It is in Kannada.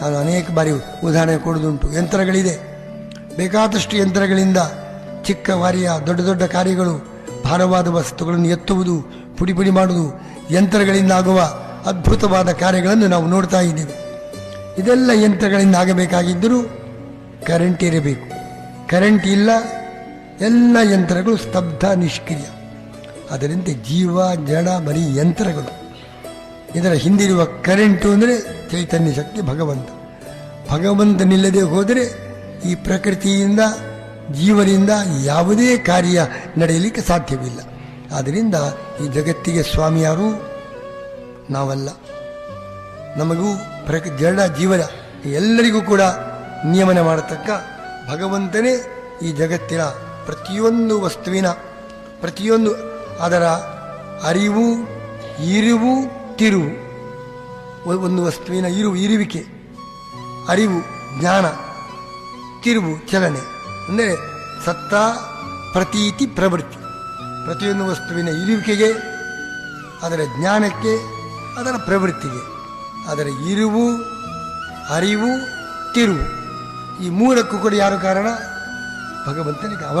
ನಾನು ಅನೇಕ ಬಾರಿ ಉದಾಹರಣೆ ಕೊಡೋದುಂಟು ಯಂತ್ರಗಳಿದೆ. ಬೇಕಾದಷ್ಟು ಯಂತ್ರಗಳಿಂದ ಚಿಕ್ಕ ವಾರಿಯ ದೊಡ್ಡ ದೊಡ್ಡ ಕಾರ್ಯಗಳು, ಭಾರವಾದ ವಸ್ತುಗಳನ್ನು ಎತ್ತುವುದು, ಪುಡಿ ಪುಡಿ ಮಾಡುವುದು ಯಂತ್ರಗಳಿಂದ ಆಗುವ ಅದ್ಭುತವಾದ ಕಾರ್ಯಗಳನ್ನು ನಾವು ನೋಡ್ತಾ ಇದ್ದೇವೆ. ಇದೆಲ್ಲ ಯಂತ್ರಗಳಿಂದ ಆಗಬೇಕಾಗಿದ್ದರೂ ಕರೆಂಟ್ ಇರಬೇಕು. ಕರೆಂಟ್ ಇಲ್ಲ, ಎಲ್ಲ ಯಂತ್ರಗಳು ಸ್ತಬ್ಧ, ನಿಷ್ಕ್ರಿಯ. ಅದರಂತೆ ಜೀವ, ಜಡ, ಬರೀ ಯಂತ್ರಗಳು. ಇದರ ಹಿಂದಿರುವ ಕರೆಂಟು ಅಂದರೆ ಚೈತನ್ಯ ಶಕ್ತಿ ಭಗವಂತ ಭಗವಂತನಿಲ್ಲದೆ ಹೋದರೆ ಈ ಪ್ರಕೃತಿಯಿಂದ, ಜೀವನಿಂದ ಯಾವುದೇ ಕಾರ್ಯ ನಡೆಯಲಿಕ್ಕೆ ಸಾಧ್ಯವಿಲ್ಲ. ಆದ್ದರಿಂದ ಈ ಜಗತ್ತಿಗೆ ಸ್ವಾಮಿಯಾರು ನಾವಲ್ಲ. ನಮಗೂ ಪ್ರಕ, ಜಡ ಜೀವನ ಎಲ್ಲರಿಗೂ ಕೂಡ ನಿಯಮನ ಮಾಡತಕ್ಕ ಭಗವಂತನೇ ಈ ಜಗತ್ತಿನ ಪ್ರತಿಯೊಂದು ವಸ್ತುವಿನ, ಪ್ರತಿಯೊಂದು ಅದರ ಅರಿವು, ಇರಿವು, ತಿರುವು. ಒಂದು ವಸ್ತುವಿನ ಇರುವು ಇರುವಿಕೆ, ಅರಿವು, ಜ್ಞಾನ, ತಿರುವು, ಚಲನೆ. ಅಂದರೆ ಸತ್ತ ಪ್ರತೀತಿ ಪ್ರವೃತ್ತಿ. ಪ್ರತಿಯೊಂದು ವಸ್ತುವಿನ ಇರುವಿಕೆಗೆ, ಅದರ ಜ್ಞಾನಕ್ಕೆ, ಅದರ ಪ್ರವೃತ್ತಿಗೆ, ಅದರ ಇರುವು, ಅರಿವು, ತಿರುವು. ಈ ಮೂರಕ್ಕೂ ಕೂಡ ಯಾರು ಕಾರಣ? ಭಗವಂತನಿಗೆ ಅವ